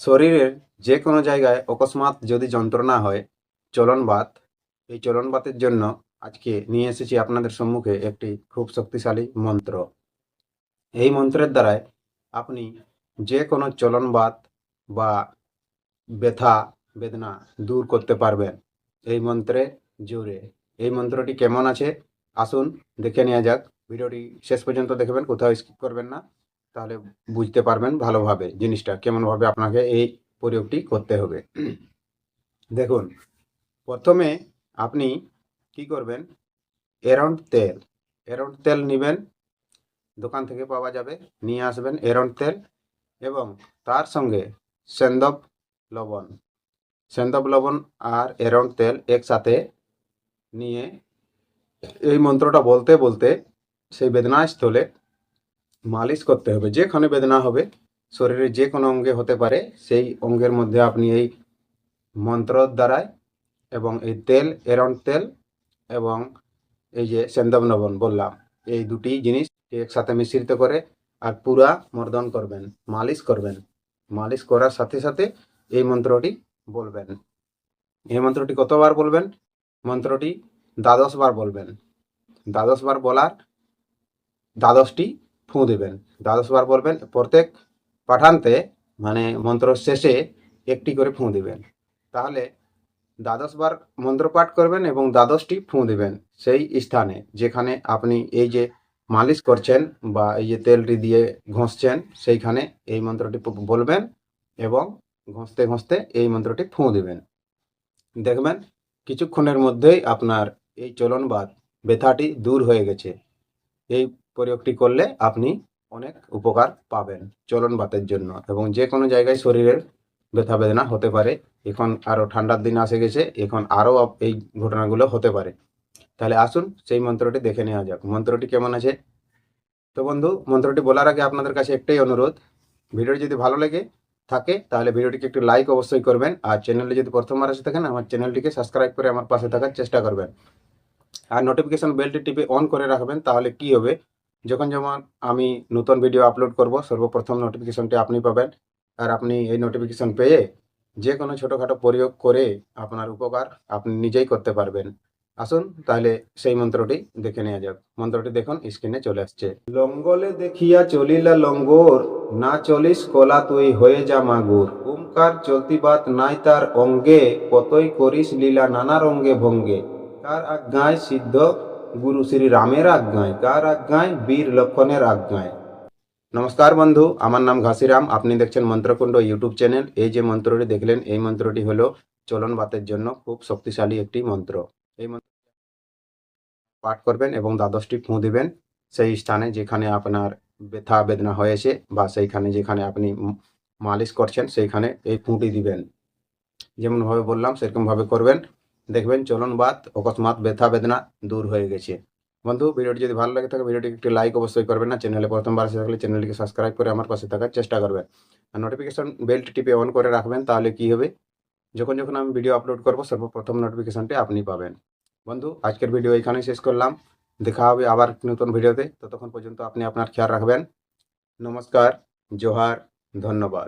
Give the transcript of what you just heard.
শরীরের যে কোনো জায়গায় অকস্মাৎ যদি যন্ত্রণা হয়, চলনবাত, এই চলনবাতের জন্য আজকে নিয়ে এসেছি আপনাদের সম্মুখে একটি খুব শক্তিশালী মন্ত্র। এই মন্ত্রের দ্বারায় আপনি যে কোনো চলনবাত বা ব্যথা, বেদনা দূর করতে পারবেন। এই মন্ত্রে জোরে। এই মন্ত্রটি কেমন আছে? আসুন দেখে নেওয়া যাক। ভিডিওটি শেষ পর্যন্ত দেখবেন, কোথাও স্কিপ করবেন না। তাহলে বুঝতে পারবেন ভালোভাবে জিনিসটা, কেমনভাবে আপনাকে এই প্রয়োগটি করতে হবে। দেখুন, প্রথমে আপনি কি করবেন? এরন্ড তেল এরন্ড তেল নেবেন, দোকান থেকে পাওয়া যাবে, নিয়ে আসবেন এরন্ড তেল এবং তার সঙ্গে সেন্দব লবণ সেন্দব লবণ আর এরন্ড তেল একসাথে নিয়ে এই মন্ত্রটা বলতে বলতে সেই বেদনাস্থলে মালিশ করতে হবে, যেখানে বেদনা হবে শরীরের যে কোনো অঙ্গে হতে পারে, সেই অঙ্গের মধ্যে আপনি এই মন্ত্রর দ্বারায় এবং এই তেল এরন তেল এবং এই যে সেন্দব নবন বললাম, এই দুটি জিনিস একসাথে মিশ্রিত করে আর পুরা মর্দন করবেন, মালিশ করবেন। মালিশ করার সাথে সাথে এই মন্ত্রটি বলবেন। এই মন্ত্রটি কতবার বলবেন? মন্ত্রটি দ্বাদশবার বলবেন। দ্বাদশবার বলার দ্বাদশটি ফুঁ দেবেন। দ্বাদশবার বলবেন প্রত্যেক পাঠান্তে মানে মন্ত্র শেষে একটি করে ফুঁ দিবেন। তাহলে দ্বাদশবার মন্ত্র পাঠ করবেন এবং দ্বাদশটি ফুঁ দিবেন সেই স্থানে, যেখানে আপনি এই যে মালিশ করছেন বা এই যে তেলটি দিয়ে ঘষছেন, সেইখানে এই মন্ত্রটি বলবেন এবং ঘষতে ঘষতে এই মন্ত্রটি ফুঁ দেবেন। দেখবেন, কিছুক্ষণের মধ্যেই আপনার এই চলনবাদ, ব্যথাটি দূর হয়ে গেছে। এই প্রয়োগটি করলে আপনি অনেক উপকার পাবেন চলন বাতের জন্য এবং যে কোনো জায়গায় শরীরের ব্যথা বেদনা হতে পারে। এখন আরও ঠান্ডার দিন আসে গেছে, এখন আরও এই ঘটনাগুলো হতে পারে। তাহলে আসুন সেই মন্ত্রটি দেখে নেওয়া যাক। মন্ত্রটি কেমন আছে? তো বন্ধু, মন্ত্রটি বলার আগে আপনাদের কাছে একটাই অনুরোধ। ভিডিওটি যদি ভালো লাগে থাকে, তাহলে ভিডিওটিকে একটু লাইক অবশ্যই করবেন। আর চ্যানেলে যদি প্রথমবার এসে থাকেন, আমার চ্যানেলটিকে সাবস্ক্রাইব করে আমার পাশে থাকার চেষ্টা করবেন। আর নোটিফিকেশন বেলটি টিপে অন করে রাখবেন, তাহলে কি হবে? যখন যেমন আমি নতুন ভিডিও আপলোড করব, সর্বপ্রথম নোটিফিকেশনটি আপনি পাবেন। আর আপনি এই নোটিফিকেশন পেয়ে যে কোনো ছোটোখাটো প্রয়োগ করে আপনার উপকার আপনি নিজেই করতে পারবেন। আসুন তাহলে সেই মন্ত্রটি দেখে নেওয়া যাক। মন্ত্রটি দেখুন স্ক্রিনে চলে আসছে। লঙ্গলে দেখিয়া চলিলা লঙ্গর, না চলিস কলা তুই হয়ে যা মাগুর। ওমকার চলতিবাত নাই তার অঙ্গে, কতই করিস লীলা নানা রঙ্গে ভঙ্গে। কার আজ্ঞায় সিদ্ধ গুরু শ্রী রামের আজ্ঞায় কার আজ্ঞায় বীর লক্ষণের আজ্ঞায় নমস্কার বন্ধু আমার নাম ঘাসিরাম আপনি দেখছেন মন্ত্রকুণ্ড ইউটিউব চ্যানেল এই যে মন্ত্রটি দেখলেন, এই মন্ত্রটি হলো চলন বাতের জন্য খুব শক্তিশালী একটি মন্ত্র। এই মন্ত্র পাঠ করবেন এবং দ্বাদশটি ফুঁ দিবেন। সেই স্থানে যেখানে আপনার ব্যথা বেদনা হয়েছে বা সেইখানে যেখানে আপনি মালিশ করছেন, সেইখানে এই ফুঁটি দিবেন। যেমনভাবে বললাম, সেরকমভাবে করবেন। দেখবেন চলন বাত, অকস্মাৎ ব্যথা, বেদনা দূর হয়ে গেছে। বন্ধু, ভিডিওটি যদি ভালো লাগে থাকে ভিডিওটি একটি লাইক অবশ্যই করবেন না। চ্যানেলে প্রথমবার এসে থাকলে চ্যানেলটিকে সাবস্ক্রাইব করে আমার পাশে থাকার চেষ্টা করবেন। আর নোটিফিকেশন বেলটি টিপে অন করে রাখবেন, তাহলে কি হবে? যখন যখন আমি ভিডিও আপলোড করব, সর্বপ্রথম নোটিফিকেশনটি আপনি পাবেন। বন্ধু, আজকের ভিডিও এখানেই শেষ করলাম। দেখা হবে আবার নতুন ভিডিওতে ততক্ষণ পর্যন্ত আপনি আপনার খেয়াল রাখবেন। নমস্কার, জোহার, ধন্যবাদ।